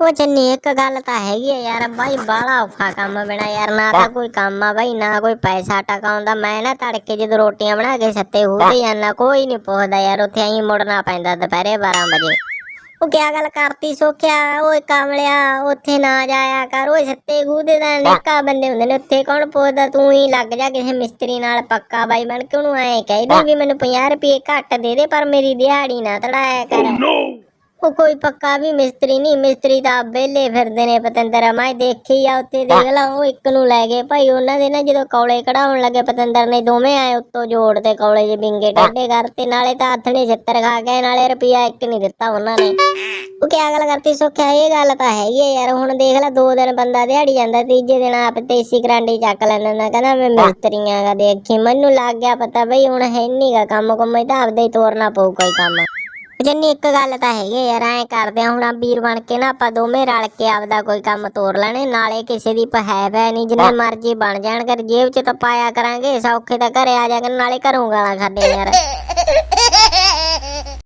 ਉਹ ਚੰਨੀ ਇੱਕ ਗੱਲ ਤਾਂ ਹੈਗੀ ਆ ਯਾਰ ਬਾਈ ਬਾਹਲਾ ਔਖਾ ਕੰਮ ਬਿਨਾ ਯਾਰ ਨਾ ਤਾਂ ਕੋਈ ਕੰਮ ਆ ਬਾਈ ਨਾ ਕੋਈ ਪੈਸਾ ਟਕਾਉਂਦਾ। ਮੈਂ ਨਾ ਤੜਕੇ ਜਦੋਂ ਰੋਟੀਆਂ ਬਣਾ ਕੇ ਸੱਤੇ ਹੋਦੇ ਜਾਂਦਾ ਕੋਈ ਨਹੀਂ ਪੁੱਛਦਾ ਯਾਰ ਉੱਥੇ ਆਈ ਮੁੜਨਾ ਪੈਂਦਾ ਦੁਪਹਿਰੇ 12 ਵਜੇ। ਉਹ ਕਿਆ ਗੱਲ ਕਰਤੀ ਸੋਖਿਆ ਓਏ ਕਾਮਲਿਆ ਉੱਥੇ ਨਾ ਜਾਇਆ ਕਰ ਓਏ ਸੱਤੇ ਗੂਦੇ ਦਾ ਨਿੱਕਾ ਬੰਦੇ ਹੁੰਦੇ ਨੇ ਉੱਥੇ ਕੌਣ ਪੁੱਛਦਾ ਤੂੰ ਹੀ ਲੱਗ ਜਾ ਕਿਸੇ ਮਿਸਤਰੀ ਨਾਲ ਪੱਕਾ ਬਾਈ ਬਣ ਕੇ ਉਹਨੂੰ ਐ ਕਹਿ ਦੇ ਵੀ ਮੈਨੂੰ 50 ਰੁਪਏ ਘੱਟ ਦੇ ਦੇ ਪਰ ਮੇਰੀ ਦਿਹਾੜੀ ਨਾ ਤੜਾਇਆ ਕਰ। ਉਹ ਕੋਈ ਪੱਕਾ ਵੀ ਮਿਸਤਰੀ ਨਹੀਂ। ਮਿਸਤਰੀ ਤਾਂ ਵਿਹਲੇ ਫਿਰਦੇ ਨੇ ਪਤੰਦਰ। ਮੈਂ ਦੇਖੀ ਆ ਉੱਤੇ ਦੇਖ ਲਾ ਉਹ ਇੱਕ ਨੂੰ ਲੈ ਗਏ। ਭਾਈ ਉਹਨਾਂ ਦੇ ਨਾ ਜਦੋਂ ਕੌਲੇ ਕਢਾਉਣ ਲੱਗੇ ਪਤੰਦਰ ਨੇ ਦੋਵੇਂ ਆਏ ਉੱਤੋਂ ਜੋੜ ਤੇ ਕੌਲੇ ਜੇ ਬਿੰਗੇ ਟੱਡੇ ਕਰਤੇ। ਨਾਲੇ ਤਾਂ ਹੱਥ ਨੇ ਛਿੱਤਰ ਖਾ ਗਏ ਨਾਲੇ ਰੁਪਿਆ ਇੱਕ ਨਹੀਂ ਦਿੱਤਾ ਉਹਨਾਂ ਨੇ। ਉਹ ਕਿਆ ਗੱਲ ਕਰਤੀ ਸੁੱਖਿਆ ਇਹ ਗੱਲ ਤਾਂ ਹੈਗੀ ਆ ਯਾਰ। ਹੁਣ ਦੇਖ ਲੈ ਦੋ ਦਿਨ ਬੰਦਾ ਦਿਹਾੜੀ ਜਾਂਦਾ ਤੀਜੇ ਦਿਨ ਆਪ ਤੇਸੀ ਕਰਾਂਡੀ ਚੱਕ ਲੈਂਦਾ ਨਾ ਕਹਿੰਦਾ ਮੈਂ ਮਿਸਤਰੀਆਂ ਦਾ ਦੇਖੀ। ਮੈਨੂੰ ਲੱਗ ਗਿਆ ਪਤਾ ਬਈ ਹੁਣ ਹੈ ਨਹੀਂਗਾ ਕੰਮ ਕੁੰਮ ਇਹ ਤਾਂ ਆਪਦਾ ਹੀ ਤੋਰਨਾ ਪਊ ਕੋਈ ਕੰਮ। ਜੰਨੀ ਇੱਕ ਗੱਲ ਤਾਂ ਹੈਗੀ ਯਾਰ ਐ ਕਰਦੇ ਆ ਹੁਣ ਆ ਵੀਰ ਬਣ ਕੇ ਨਾ ਆਪਾਂ ਦੋਵੇਂ ਰਲ ਕੇ ਆਪਦਾ ਕੋਈ ਕੰਮ ਤੋਰ ਲੈਣੇ ਨਾਲੇ ਕਿਸੇ ਦੀ ਪਹੈ ਪੈ ਨਹੀਂ ਜਿੰਨੇ ਮਰਜ਼ੀ ਬਣ ਜਾਣ ਕਰ ਜੇਬ 'ਚ ਤਾਂ ਪਾਇਆ ਕਰਾਂਗੇ ਸੌਖੇ ਤਾਂ ਘਰੇ ਆ ਜਾ ਕੇ ਨਾਲੇ ਘਰੋਂ ਗਾਲਾਂ ਖਾਦੇ ਯਾਰ।